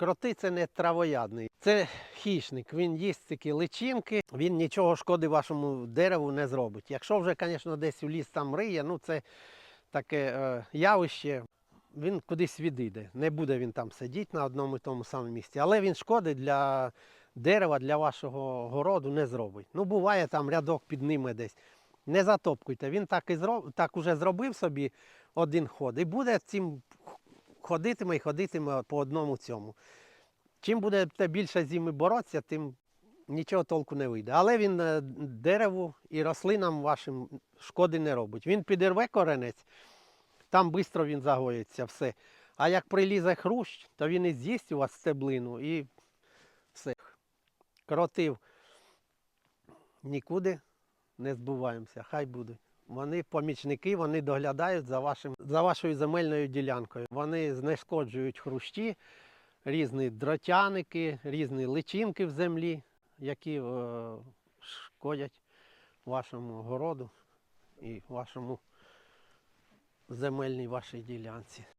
Кроти це не травоядний, це хищник. Він їсть такі личинки, він нічого шкоди вашому дереву не зробить. Якщо вже, звісно, десь у ліс там риє, ну це таке е, явище, він кудись відійде. Не буде він там сидіти на одному і тому самому місці. Але він шкоди для дерева, для вашого городу не зробить. Ну, буває там рядок під ними десь. Не затопкуйте. Він так і зроб... так уже зробив собі один ход. І буде цим ходитиме і ходитиме по одному цьому. Чим будете більше зими боротися, тим нічого толку не вийде. Але він е, дереву і рослинам вашим шкоди не робить. Він підірве коренець, там швидко він загоїться, все. А як прилізе хрущ, то він і з'їсть у вас стеблину і все. Кротив нікуди не збуваємося, хай будуть. Вони помічники, вони доглядають за, вашим, за вашою земельною ділянкою. Вони знешкоджують хрущі, різні дротяники, різні личинки в землі, які е, шкодять вашому городу і вашому земельній вашій ділянці.